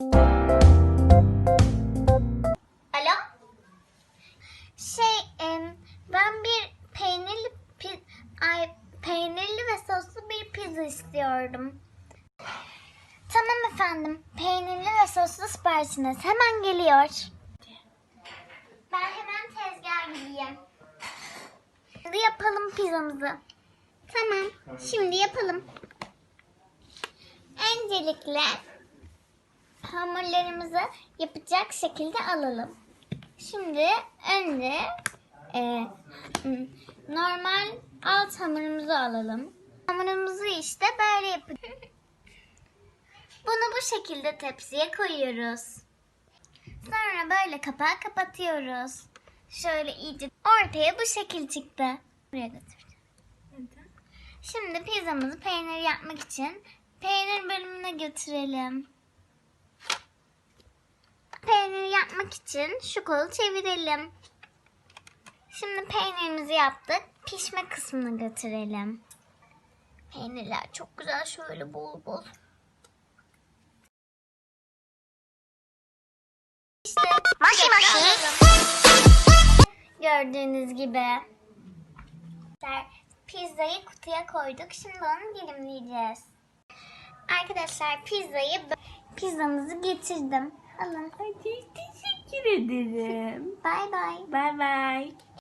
Alo? Şey, ben bir peynirli ay, peynirli ve soslu bir pizza istiyordum. Tamam efendim. Peynirli ve soslu siparişiniz hemen geliyor. Ben hemen tezgah gideyim. Şimdi yapalım pizzamızı. Tamam. Şimdi yapalım. Öncelikle hamurlarımızı yapacak şekilde alalım. Şimdi önce e, normal alt hamurumuzu alalım. Hamurumuzu işte böyle yapacağız. Bunu bu şekilde tepsiye koyuyoruz. Sonra böyle kapağı kapatıyoruz. Şöyle iyice ortaya bu şekil çıktı. Buraya götüreceğim. Şimdi pizzamızı peynir yapmak için peynir bölümüne götürelim. Peynir yapmak için şu kolu çevirelim. Şimdi peynirimizi yaptık. Pişme kısmına götürelim. Peynirler çok güzel şöyle bol bol. İşte Maşi maşi. Gördüğünüz gibi. Pizzayı kutuya koyduk. Şimdi onu dilimleyeceğiz. Arkadaşlar pizzayı pizzamızı getirdim. Alın. Teşekkür ederim. Bay bay. Bay bay.